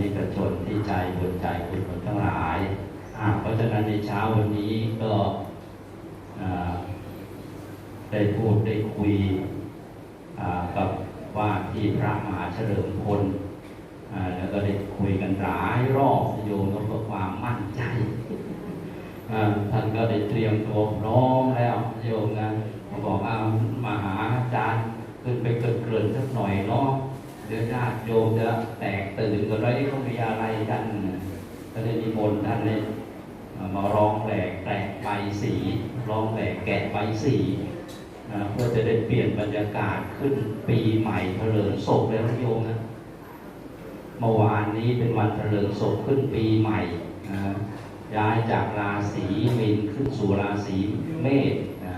นิกชนที่ใจบุญใจคุณคนทั้งหลายอ่าเพราะฉะนั้นในเช้าวันนี้ก็อ่าได้พูดได้คุยอ่ากับว่าที่พระมหาเฉลิมพลอ่าแล้วก็ได้คุยกันหลายรอบโยมแล้วก็ความมั่นใจอ่าท่านก็ได้เตรียมตัวร้อมแล้วโยมนะบอกว่ามาหาอาจารย์ขึ้นไปเกิดเกริ่นสักหน่อยเนาะ เดี๋ยวญาติโยมจะแตกตื่นกันเลยเขามีอะไรกันก็เลยนิมนท่านเนี่ยมาร้องแหลกแตกใบสีร้องแหลกแกะใบสีเพื่อจะได้เปลี่ยนบรรยากาศขึ้นปีใหม่เถลิงศพแล้วนโยมนะเมื่อวานนี้เป็นวันเถลิงศพขึ้นปีใหม่นะย้ายจากราศีมีนขึ้นสู่ราศีเมษนะ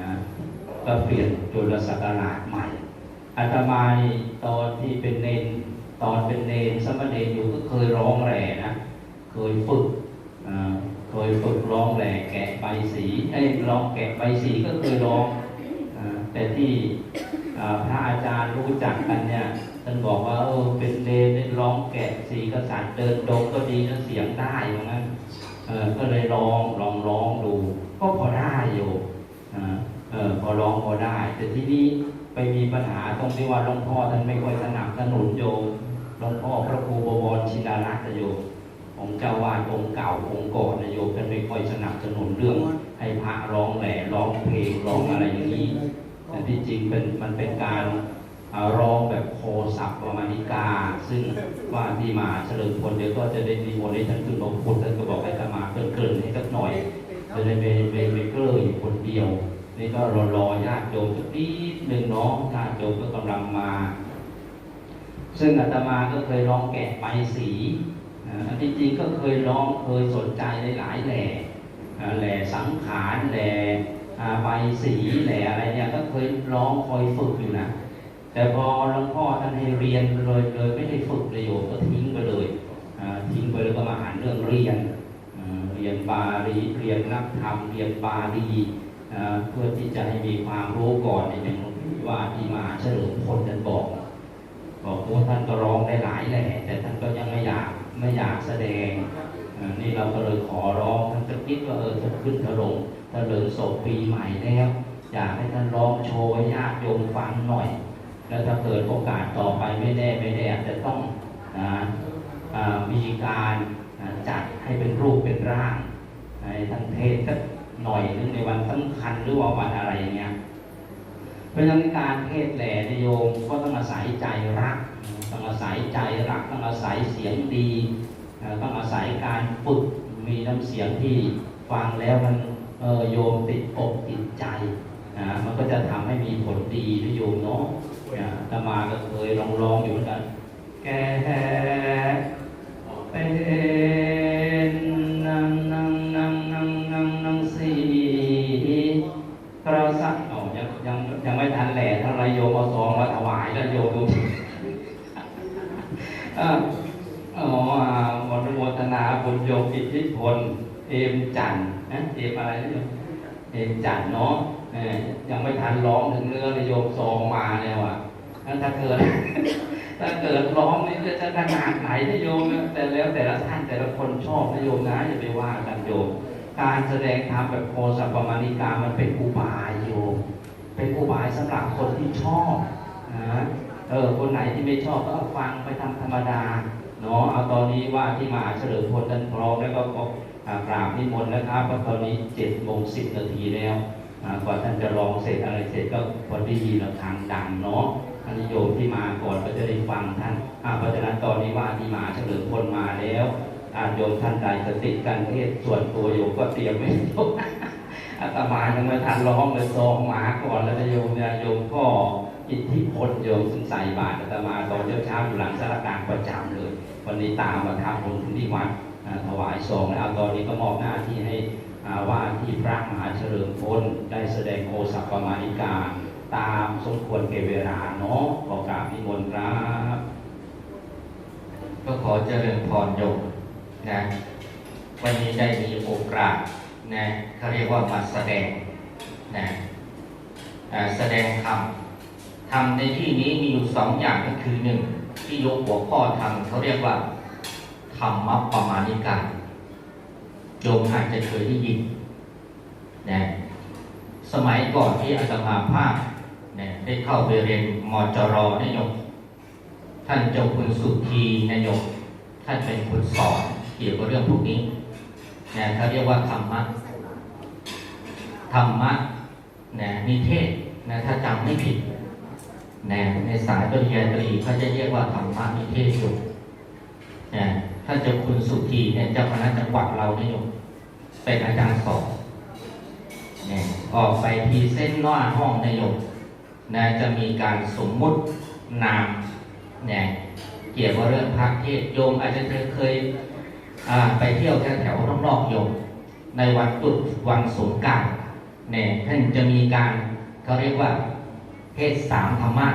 ก็เปลี่ยนจุลศักราชใหม่ อาตมานี่ตอนที่เป็นเนนตอนเป็นเนนสมณเณรอยู่ก็เคยร้องแหล่นะเคยฝึกเคยฝึกร้องแหล่แกะใบสีไอ้ร้องแกะใบสีก็เคยร้องอแต่ที่พระอาจารย์รู้จักกันเนี่ยท่านบอกว่าเออเป็นเนนได้ร้องแกะสีกษัตริย์เดินดงก็ดีนะเสียงได้เหมือนกันก็เลยร้องลองร้องดู ก็พอได้อยู่อพอร้องพอได้ แต่ที่นี้ ไปมีปัญหาตรงที่ว่าหลวงพ่อท่านไม่ค่อยสนับสนุนโยมหลวงพ่อพระครูบวรชินดารัตน์โยมองค์เจ้าวาดองค์เก่าองค์ก่อนนะโยมท่านไม่ค่อยสนับสนุนเรื่อง ให้พระร้องแหล่ร้องเพลงร้องอะไรอย่างนี้แต่ที่จริงเป็นมันเป็นการอ่าร้องแบบโคสัพประมาณิกา ซึ่งว่าที่มาเฉลิมพลเดี๋ยวก็จะได้มีมนต์ให้ท่านขึ้นมาพูดท่านก็บอกให้อาตมาเกรินๆให้สักหน่อยจะได้ไม่ไม่ไม่เกลืออยู่คนเดียว นี่ก็รอรอญาติโยมสักนิดหนึ่งเนาะญาติโยมก็กำลังมา ซึ่งอาตมาก็เคยร้องแกะใบสีอ่จริงๆก็เคยร้องเคยสนใจหลายแหล่แหล่สังขารแหล่ใบสีแหล่อะไรเนี่ยก็เคยร้องคอยฝึกอยู่นะแต่พอหลวงพ่อท่านให้เรียนเลยเลยไม่ได้ฝึกประโยชน์ก็ทิ้งไปเลยทิ้งไปแล้วก็มาอ่าเรื่องเรียนเรียนบาลีเรียนนักธรรมเรียนบาลี เพื่อที่จะให้มีความรู้ก่อนในอย่างว่าที่มาเฉลิมพลท่านบอก บอกว่าท่านก็ร้องได้หลายแหล่แต่ท่านก็ยังไม่อยากไม่อยากแสดงนี่เราก็เลยขอร้องท่านก็คิดว่าเออจะขึ้นถลงถลิงศพปีใหม่แล้วอยากให้ท่านร้องโชว์ให้ญาติโยมฟังหน่อย แล้วถ้าเกิดโอกาสต่อไปไม่แน่ไม่แน่อาจจะต้องมีการจัดให้เป็นรูปเป็นร่างให้ท่านเทศสัก หน่อยนึงในวันสำคัญหรือว่าวันอะไรอย่างเงี้ย เพราะฉะนั้นการเทศแหล่นิยมก็ต้องอาศัยใจรัก ต้องอาศัยใจรัก ต้องอาศัยเสียงดี ต้องอาศัยการฝึกมีน้ำเสียงที่ฟังแล้วมันโยมติดอกติดใจนะมันก็จะทำให้มีผลดีนะโยมเนาะตมาก็เคยลองร้องอยู่เหมือนกัน แกเป็น โยมอิทธิพลเอมจันนะเอมอะไรนะโยมเอมจันเนาะเออยังไม่ทันร้องถึงเนื้อเลยโยมซองมาแล้วอะงั้นถ้าเกิดถ้าเกิดร้องนี่จะขนาดไหนนะโยมแต่แล้วแต่ละท่านแต่ละคนชอบนะโยมนะอย่าไปว่ากันโยมการแสดงธรรมแบบโคสัปปมาณิกามันเป็นอุบายโยมเป็นอุบายสำหรับคนที่ชอบนะ เออคนไหนที่ไม่ชอบก็ฟังไปทำธรรมดาเนาะเอาตอนนี้ว่าที่มาเฉลิมพลท่นพร้อมแล้วก็กราบนิมนต์นะครับเพราะตอนนี้เจ็ดโมงสิบนาทีแล้วกว่าท่านจะร้องเสร็จอะไรเสร็จก็พอดีระฆังดังเนาะท่านโยมที่มาก่อนก็จะได้ฟังท่านเพราะฉะนั้นตอนนี้ว่าที่มาเฉลิมพลมาแล้วอาโยมท่านใดจะติดกันเทศส่วนตัวโยมก็เตรียมไว้ทุกอาตมายังไม่ทันร้องเลยซองหมาก่อนแล้วโยมเนี่ยโยมก็ อิทธิพลโยมถึงใส่บาตรอาตมาตอนเช้าอยู่หลังสารกลารประจำเลย วันนี้ตามมาทำบุญที่วัดถวายซองแล้วตอนนี้ก็มอบหน้าที่ให้ว่าที่พระมหาเฉลิมพลได้แสดงโอสัปปมาณิการตามสมควรแก่เวลาเนาะขอกราบนิมนต์ครับก็ขอเจริญพรโยมนะวันนี้ได้มีโอกาสนะเขาเรียกว่ามาแสดงนะแสดงธรรม ธรรมในที่นี้มีอยู่สองอย่างก็คือหนึ่งที่ยกหัวข้อธรรมเขาเรียกว่าธรรมประมาณิการโยมอาจจะเคยได้ยินนะสมัยก่อนที่อาตมาภาพนะได้เข้าไปเรียนมจรนโยมท่านเจ้าคุณสุธีนโยมท่านเป็นคนสอนเกี่ยวกับเรื่องพวกนี้นะเขาเรียกว่าธรรมะธรรมะนะนิเทศนะถ้าจำไม่ผิด นะในสายปริญญาตรีเขาจะเรียกว่าธรรมะนิเทศอยู่นะถ้าเจ้าคุณสุธีเนี่ยเจ้าคณะจังหวัดเราเนี่ยมเป็นอาจารย์สอนนะออกไปพีเส้นหน้าห้องนายกนะจะมีการสมมุตินามนะเกี่ยวกับเรื่องพระเทศโยมอาจจะเคยไปเที่ยวแถวๆรอบๆโยม ในวันตรุษวันสงกานต์เนี่ยท่านจะมีการเขาเรียกว่า เทศสามธรรมะ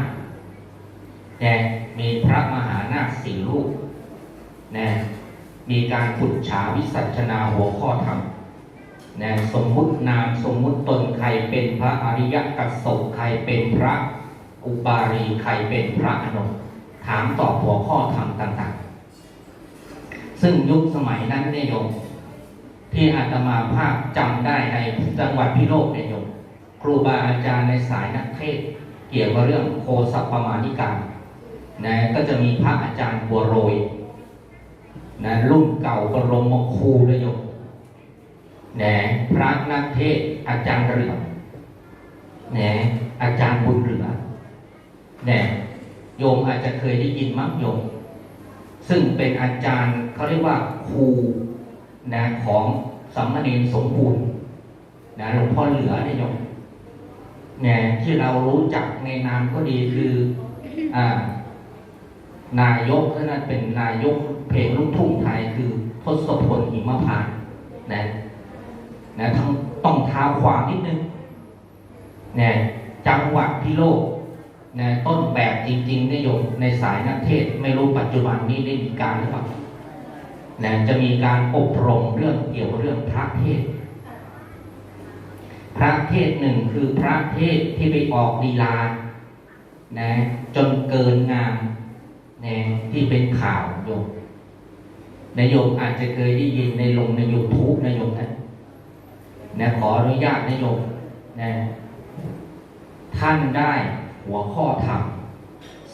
เนี่ยมีพระมหานาคสี่รูปนี่มีการขุดฉาวิสัชนาหัวข้อธรรมนี่สมมุตินามสมมุติตนใครเป็นพระอริยกัสสปใครเป็นพระอุบารีใครเป็นพระอนุถามตอบหัวข้อธรรมต่างๆ ซึ่งยุคสมัยนั้นเนี่ยโยมที่อาตมาภาพจำได้ในจังหวัดพิโลกเนี่ยโยมครูบาอาจารย์ในสายนักเทศ เกี่ยวกับเรื่องโคสัพปมาณิการนะก็จะมีพระอาจารย์บัวโรยนะรุ่นเก่าบรมครูเลยโยมนะพระนักเทศอาจารย์เรืองนะอาจารย์บุญเหลือนะโยมอาจจะเคยได้ยินมั้งโยม ซึ่งเป็นอาจารย์เขาเรียกว่าครูนะของสามเณรสมบูรณ์นะหลวงพ่อเหลือเนี่ยโยม เนี่ยที่เรารู้จักในนามก็ดีคืออ่านายกท่านนั้นเป็นนายกเพลงลูกทุ่งไทยคือทศพลหิมพานนะนะทั้งต้องท้าความนิดนึงเนี่ยจังหวัดพิโลกนะต้นแบบจริงๆนิยมในสายนักเทศไม่รู้ปัจจุบันนี้ได้มีการหรือเปล่านะจะมีการอบรมเรื่องเกี่ยวกับเรื่องพระเทศน์พ ระเทศหนึ่งคือพระเทศที่ไปออกลีลานะจนเกินงามนะที่เป็นข่าวโยมนายโยมอาจจะเคยได้ยินในลงในยูทูบนายโยมนะนะขออนุญาตนายโยมนะท่านได้หัวข้อธรรม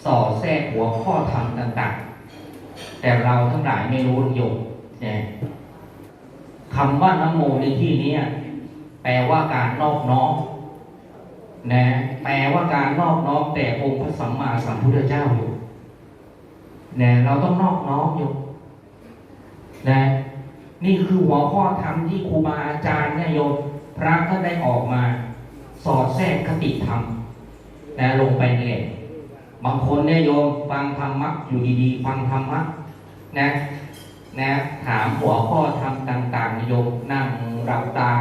สอดแทรกหัวข้อธรรมต่าง ๆ แต่เราทั้งหลายไม่รู้โยมนะคำว่านโมในที่นี้ ลว่าการนอบน้อมนะแปลว่าการนอบน้อมแต่องค์พระสัมมาสัมพุทธเจ้าอยู่นะเราต้องนอบน้อมอยู่นะนี่คือหัวข้อธรรมที่ครูบาอาจารย์เนี่ยโยมพระท่านได้ออกมา สอดแทรกคติธรรมนะลงไปในแหล่งบางคนเนี่ยโยมฟังธรรมะอยู่ดีๆ ฟังธรรมะนะนะถามหัวข้อทำต่างๆโยมนั่งหลับตา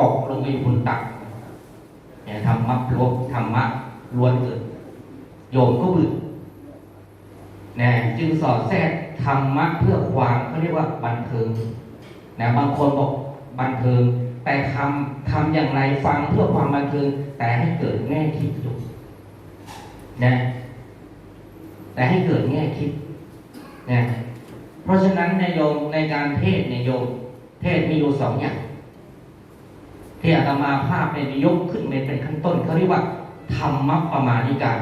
ตกลงไปบนตักเนี่ยธรรมะล้วนธรรมะล้วนเกิด โยมก็บึดนะจึงสอดแทรกธรรมะเพื่อความเขาเรียกว่าบันเทิงนะบางคนบอกบันเทิง แต่ทำทำอย่างไรฟังเพื่อความบันเทิง แต่ให้เกิดแง่คิดอยู่นะแต่ให้เกิดแง่คิดนะเพราะฉะนั้นในโยมในการเทศในโยมเทศมีอยู่สองอย่าง ที่อาตมาภาพในยกขึ้นเป็นขั้นต้นเขาเรียกว่าธรรมประมาณิการ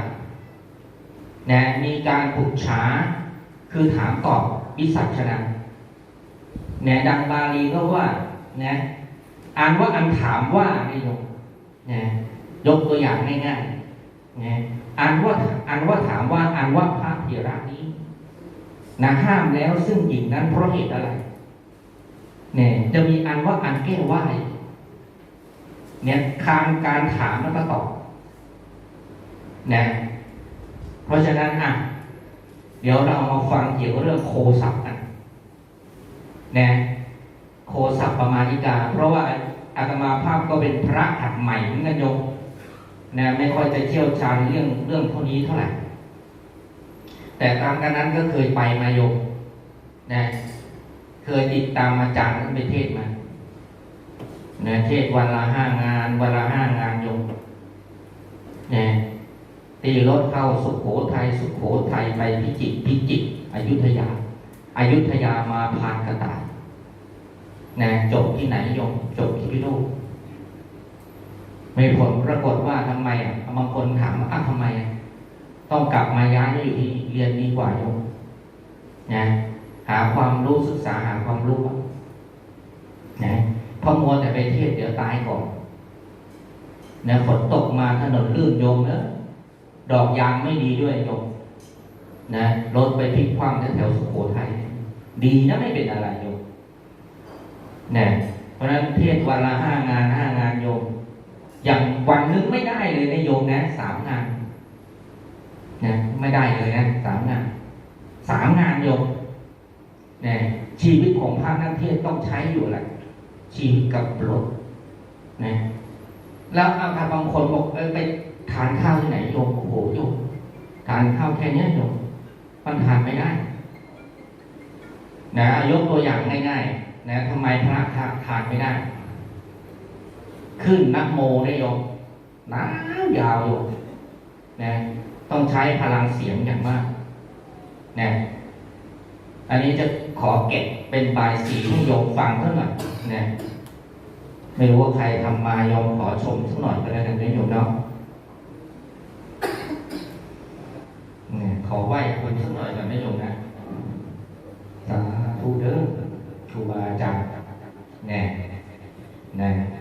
นะมีการปรึกษาคือถามตอบวิสัชนานะดังบาลีก็ว่านะอ่านว่าอันถามว่าในโยมนะยกตัวอย่างง่ายๆนะอ่านว่าอ่านว่าถามว่าอ่านว่าพระเถระนี้นะห้ามแล้วซึ่งหญิงนั้นเพราะเหตุอะไรเนี่ยจะมีอันว่าอันแก้ว่า เนี่ยการการถามแล้วก็ตอบนะเพราะฉะนั้นอะ เดี๋ยวเรามาฟังเกี่ยวกับเรื่องโคศัพท์กันนะโคศัพท์ประมาณิกา เพราะว่าอาตมาภาพก็เป็นพระหัดใหม่เหมือนกันโยมนะไม่ค่อยจะเชี่ยวชาญเรื่องเรื่องเท่านี้เท่าไหร่แต่ตามกันนั้นก็เคยไปมาโยมนะเคยติดตามอาจารย์ไปเทศมา นะเทศวันละห้างาน วันละห้างานโยมนะตีรถเข้าสุขโขทัยสุขโขทัยไปพิจิตรพิจิตรอยุธยาอายุทยามาพานกระต่ายนะจบที่ไหนยมจบที่พิโลกไม่ผลปรากฏว่าทำไมอะบางคนถามว่าอ้าวทำไม ต้องกลับมาย้ายมาอยู่ที่เรียนดีกว่าโยมนะหาความรู้ศึกษาหาความรู้นะ พราะมัวแต่ไปเทศเดี๋ยวตายก่อนนะฝนตกมาถนนลื่นโยมเนอะดอกยางไม่ดีด้วยโยมนะรถไปพลิกคว่ำแถวสุโขทัยดีนะไม่เป็นอะไรโยมนะเพราะฉะนั้นเทศวันละห้างานห้างานโยม อย่างวันนึงไม่ได้เลยนะโยมนะสามงานนะไม่ได้เลยนะสามงานสามงานโยมนะชีวิตของพระนักเทศต้องใช้อยู่แหละ ชีวิตกับรถนะแล้วอาถ้าบางคนบอกเออไปทานข้าวที่ไหนโยมโอ้โหโยมทานข้าวแค่นี้โยมมันทานไม่ได้ นะยกตัวอย่างง่ายๆนะทำไมพระทานทานไม่ได้ ขึ้นนักโมได้โยมนานยาวโยมนะต้องใช้พลังเสียงอย่างมากนะอันนี้จะขอเก็บเป็นบายสีให้โยมฟังเท่าน่อย นะไม่รู้ว่าใครทำมายอมขอชมสักหน่อยก็แล้วกันนะโยมเนาะเนี่ยขอไหว้คนสักหน่อยกันนะโยมนะสาธุเด้อครูบาอาจารย์เน่แน่ย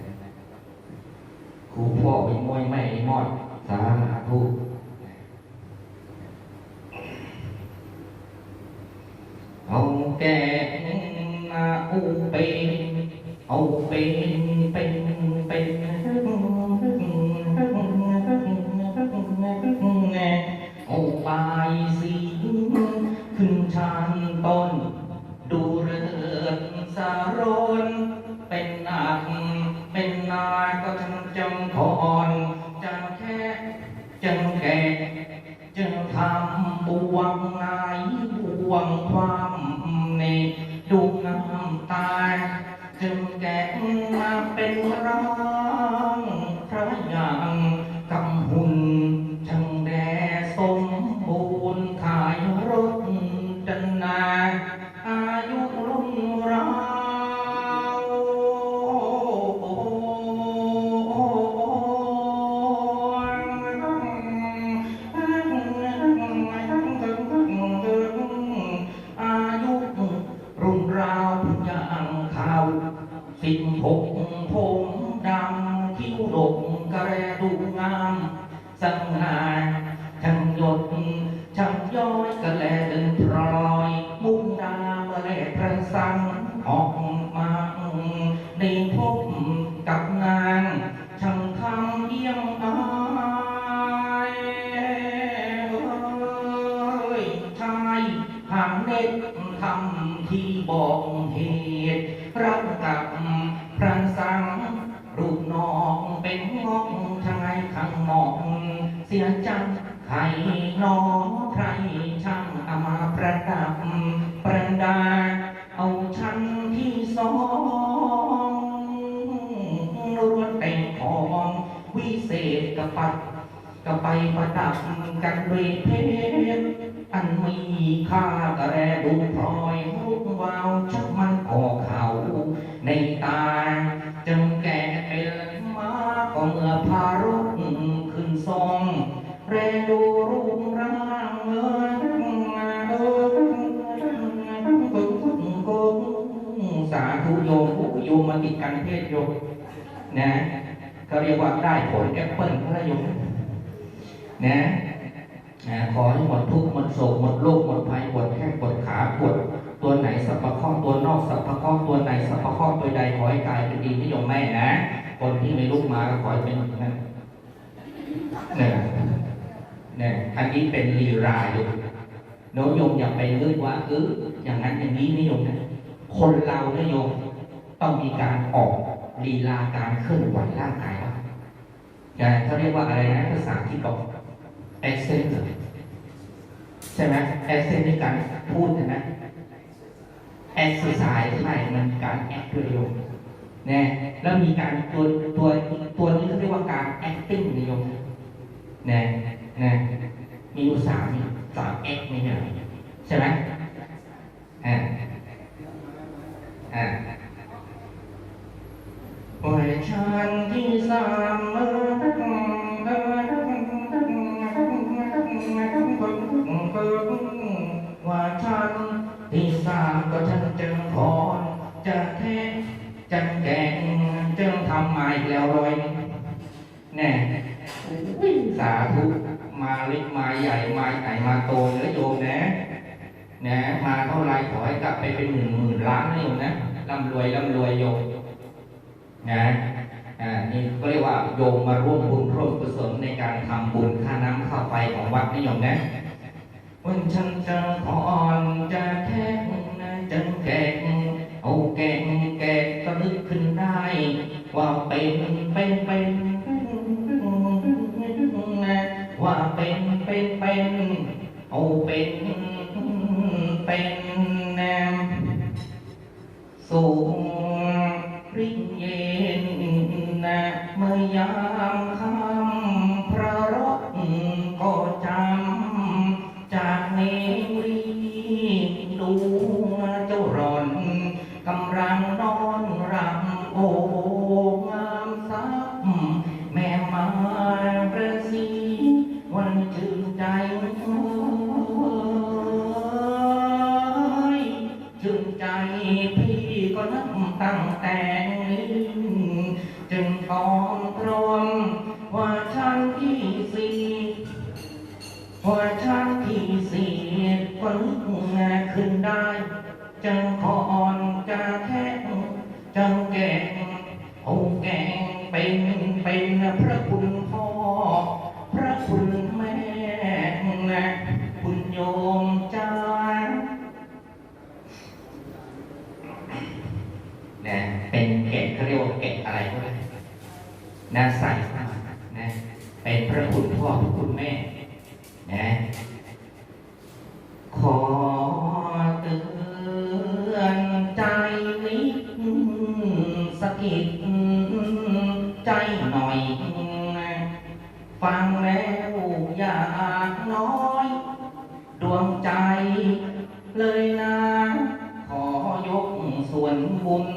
หางเด็กทำที่บอกเหตุรักกับพระสังรูปน้องเป็นงอกทางไงข้างนอกเสียจังไข่น้องใครช่างเอามาประดับประดา เอาชั้นที่สองล้วนแต่งของวิเศษกระปัดก็ไปประดับกันด้วยเพชร นมีค่ากระแรดูพลอยรุ่งวาวชักมันก่อเขาในตาจึงแก่เป็นมาก็เมื่อพารุกขึ้นทรงแรดูรูปร่างเมื่อสาธุโยมผู้โยมมาติดกันเทศโยมนะเขาเรียกว่าได้ผลแอปเปิลพระโยมนะ ขอให้หมดทุกข์หมดโศกหมดโรคหมดภัยปวดแข้งปวดขาปวดตัวไหนสัพพะข้อตัวนอกสัพพะข้อตัวไหนสัพพะข้อตัวใดขอให้กายเป็นดีที่ยมแม่นะ คนที่ไม่ลุกมาก็ขอให้เป็นอย่างนั้นเนี่ยเนี่ยอันนี้เป็นลีลาโยมโน้โยมอย่าไปนึกว่าเอออย่างนั้นอย่างนี้นิยมนะคนเราเนี่ยโยมต้องมีการออกลีลาการเคลื่อนไหวร่างกายบ้างนะเขาเรียกว่าอะไรนะภาษาที่บอก เอเซนใช่ไหมเอเซนในการพูดใช่ไหมเอ็กซ์ไซส์ใช่มันการแอคด้วยโยมนะแล้วมีการตัวตัวตัวนี้เขาเรียกว่าการ acting นิยมนะนะมีอยู่สามสาม X นี่เหรอใช่ไหม หนึ่งนะร่ำรวยร่ำรวยโยมนะอ่านี่ก็เรียกว่าโยมมาร่วมบุญร่วมกุศลในการทำบุญค่าน้ำค่าไฟของวัดนิยมนะมันช่าง Oh, no, no. ากน้อย ดวงใจเลยนา ขอยกส่วนบุญ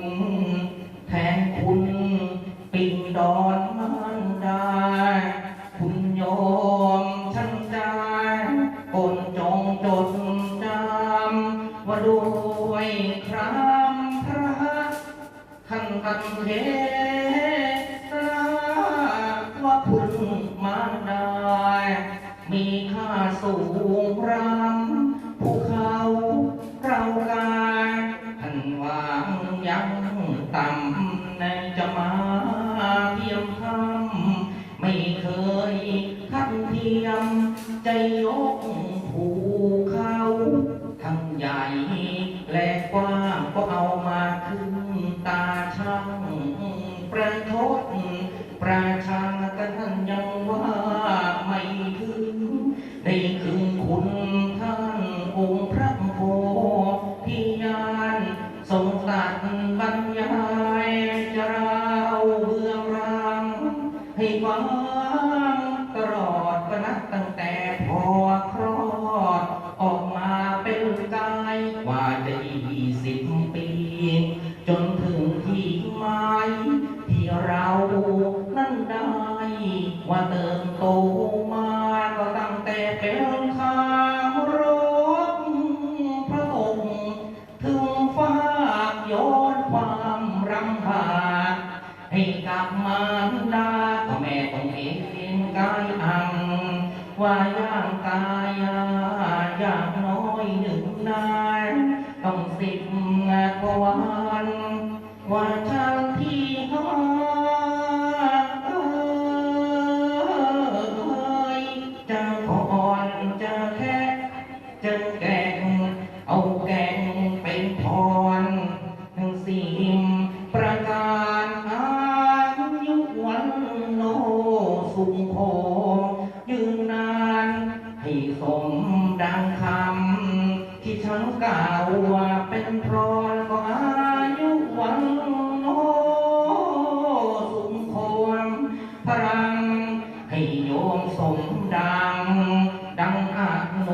Po, 我嘛 iguais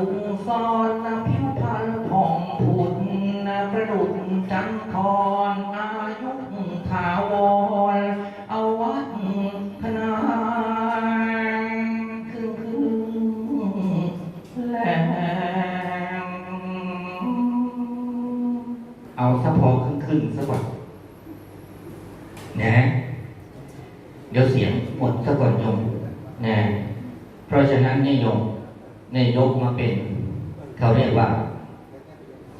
无法那飘。 ในยกมาเป็นเขาเรียกว่า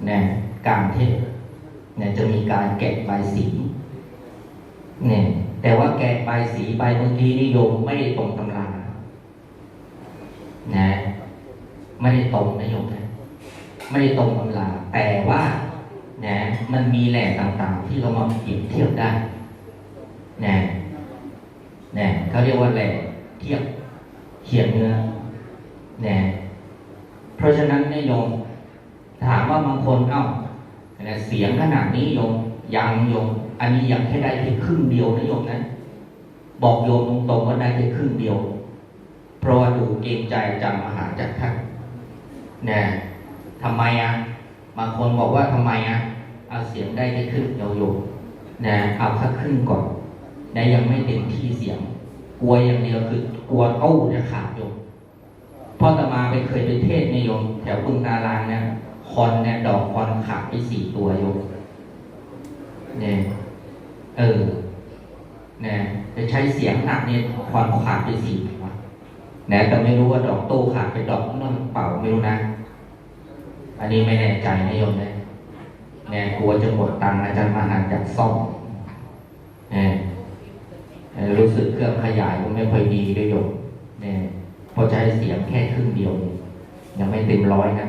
นะการเทศเนี่ยจะมีการแกะใบสีเนี่ยแต่ว่าแกะใบสีใบบางทีนิยมไม่ได้ตรงตำรานะไม่ได้ตรงนะโยมนะไม่ได้ตรงตำราแต่ว่านะมันมีแหล่ต่างๆ ที่เรามาเปรียบเทียบได้นะนะเขาเรียกว่าแหล่เทียบเขียนเนื้อนะ เพราะฉะนั้นนี่ยโยม ถามว่าบางคนเอ้าเสียงขนาดนี้โยมยังโยม อันนี้ยังแค่ได้แค่ครึ่งเดียวนะโยมนะ บอกโยมตรงๆว่าได้แค่ครึ่งเดียว เพราะว่าดูเกรงใจจำอาหารจากท่านเนี่ยทำไมอะบางคนบอกว่าทำไมอะเอาเสียงได้แค่ครึ่งเดียวโยมนะเอาสักครึ่งก่อนนะยังไม่เต็มที่เสียง กลัวอย่างเดียวคือกลัวตู้าจะขาดโยม พ่อตมาไปเคยไปเทศน์ในโยมแถวบึงนาลางเนี่ยคอนเนี่ยดอกคอนขาดไปสี่ตัวโยมเนี่ยเออเนี่ยจะใช้เสียงหนักเนี่ยคอนขาดไปสี่ตัวนะแต่ไม่รู้ว่าดอกโต้ขาดไปดอกนั่นเปล่าไม่รู้นะ อันนี้ไม่แน่ใจนะโยมนะเนี่ยกลัวจะหมดตังค์อาจารย์มาหาจากซ่อมเนี่ยรู้สึกเครื่องขยายก็ไม่ค่อยดีด้วยโยมเนี่ย พอใช้เสียงแค่ครึ่งเดียว ยังไม่เต็มร้อยนะ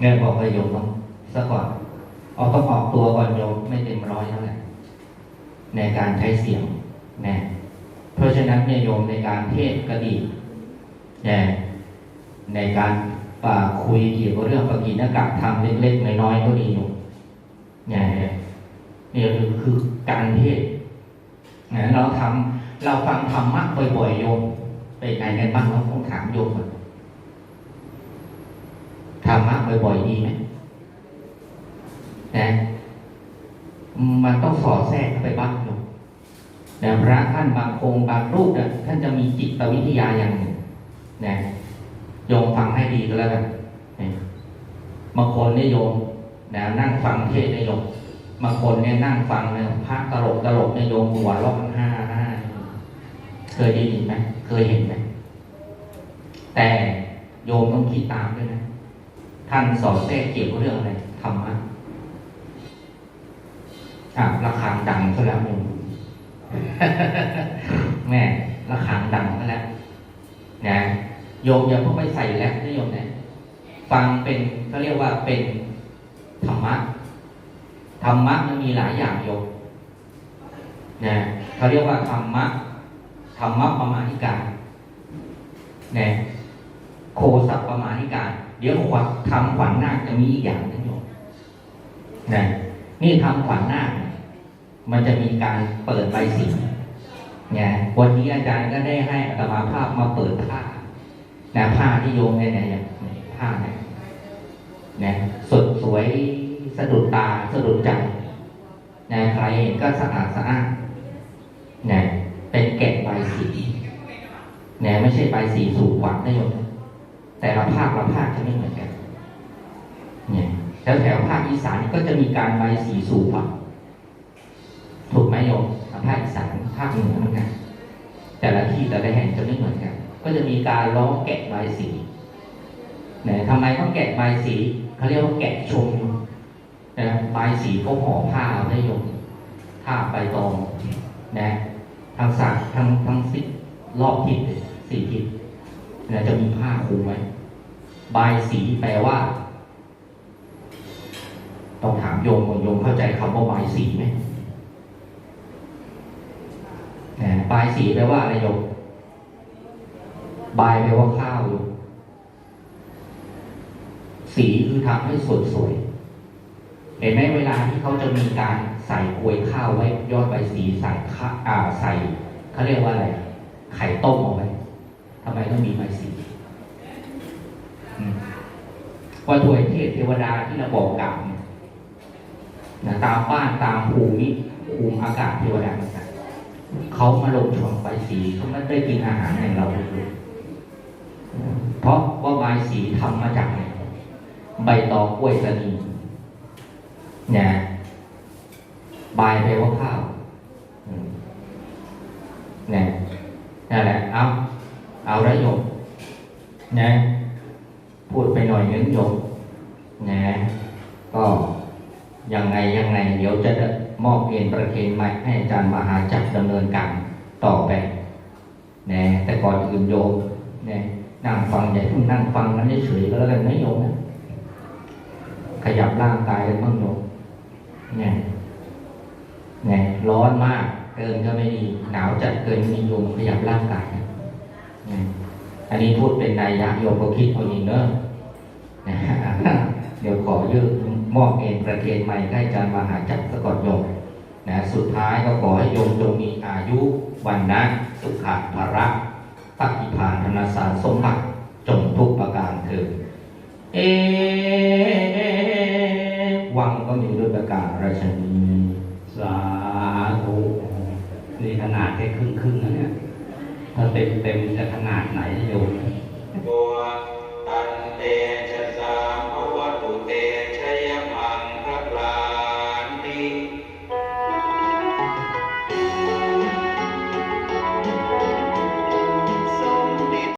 เนี่บอกปโยมต้องซะก่อนเอาต้องออกตัวก่อนโยมไม่เต็มร้อยเท่าไหร่ในการใช้เสียงนะเพราะฉะนั้นเนี่ยโยมในการเทศก็ดีนะในการป่าคุยเกี่ยวกับเรื่องปกิณกะทำเล็กๆน้อยๆก็ดีโยมเนี่ยเนี่ยคือการเทศนะเราทำเราฟังธรรมะบ่อยๆโยม เป็นไงกันบ้างเราต้องถามโยมก่อนธรรมะบ่อยๆดีไหมนะมันต้องสอดแทรกเข้าไปบ้างโยมแต่พระท่านบางองค์บางรูปเนี่ยท่านจะมีจิตวิทยาอย่างหนึ่งนะโยมฟังให้ดีก็แล้วกันนะบางคนเนี่ยโยมนะนั่งฟังเทศน์เนี่ยโยมบางคนเนี่ยนั่งฟังเนี่ยพระตลกตลกเนี่ยโยมหัวร้องห้าห้า เคยได้ยินไหมเคยเห็นไหมแต่โยมต้องคิดตามด้วยนะ ท่านสอนแทรกเกี่ยวกับเรื่องอะไรธรรมะอะระฆังดังซะแล้วโยมแม่ระฆังดังซะแล้วนะโยมอย่าเพิ่งไปใส่แรปนะโยมนะฟังเป็นเขาเรียกว่าเป็นธรรมะธรรมะมันมีหลายอย่างโยมนะเขาเรียกว่าธรรมะ ธรรมะประมาณิการนะโคสัพประมาณิการเดี๋ยวขวัญทำขวัญนาคจะมีอีกอย่างหนึงโยมนะนี่ทำขวัญนาคมันจะมีการเปิดใบสีเนี่ยวันนี้อาจารย์ก็ได้ให้อาตมาภาพมาเปิดผ้านะผ้าที่โยมเนี่ยเนี่ยผ้าเนี่ยนะสดสวยสะดุดตาสะดุดใจนะใครเห็นก็สะอาดสะอานนะ เป็นแกะใบสีเนี่ยไม่ใช่ใบสีสูงหวังนะโยมนะแต่ละภาคละภาคจะไม่เหมือนกัน เนี่ยแถวแถวภาคอีสานก็จะมีการใบสีสูงหวังถูกไหมโยมภาคอีสานภาคเหนือเหมือนกันแต่ละที่แต่ละแห่งจะไม่เหมือนกัน ก็จะมีการล้อแกะใบสีเนี่ทำไมต้องแกะใบสีเขาเรียกว่าแกะชมนะใบสีเขาห่อผ้าได้โยมผ้าใบตองนะ ทางสามทางทางสิบรอบทิศสี่ทิศนะจะมีผ้าคลุมไว้บายสีแปลว่า ต้องถามโยมก่อนโยมเข้าใจคำว่าบายสีไหมนะบายสีแปลว่าอะไรโยมบายแปลว่าข้าวโยมสีคือทำให้สวยสวยเห็นไหมเวลาที่เขาจะมีการ ใส่กลวยข้าวไว้ยอดใบสีใส่ข้าใส่เขาเรียกว่าอะไร ไข่ต้มเอาไว้ทำไมต้องมีใบสีว่าถวยเทพเทวดาที่เราบอกกล่าวนะตามบ้านตามภูมิภูมิอากาศเทวดาเขามาลงชมใบสีเขาไม่ได้กินอาหารอย่างเราเลยเพราะว่าใบสีทำมาจากใบตองกล้วยสนีเนี่ย บายแปลว่าข้าวนี่นั่นแหละ เอาเอาละยมนะพูดไปหน่อยนึงโยมนะก็ยังไงยังไง เดี๋ยวจะมอบเอ็นประเคนใหม่ให้อาจารย์มหาจักรดำเนินการต่อไปนะแต่ก่อนอื่นโยมนะนั่งฟังอย่าเพิ่งนั่งฟังกันเฉยก็แล้วกันนะโยมนะขยับร่างกายกันบ้างโยมเนี่ย นี่ยร้อนมากเกินก็ไม่ดีหนาวจัดเกินมีโยมขยับร่างกายนะอันนี้พูดเป็นนายยะโยมก็คิดเอาเองเนอะนะเดี๋ยวขอยืดมอบเอ็นประเคนใหม่ให้อาจารย์มหาจักรสะกดโยมนะสุดท้ายก็ขอให้โยมจงมีอายุวันนะสุขะภาระปฏิภาณธนาสารสมบัติจงทุกประการเถิดเอวังก็มีด้วยประการราชนี นี่ขนาดแค่ครึ่งครึ่งๆนะเนี่ย ถ้าเต็มเต็มจะขนาดไหนโยม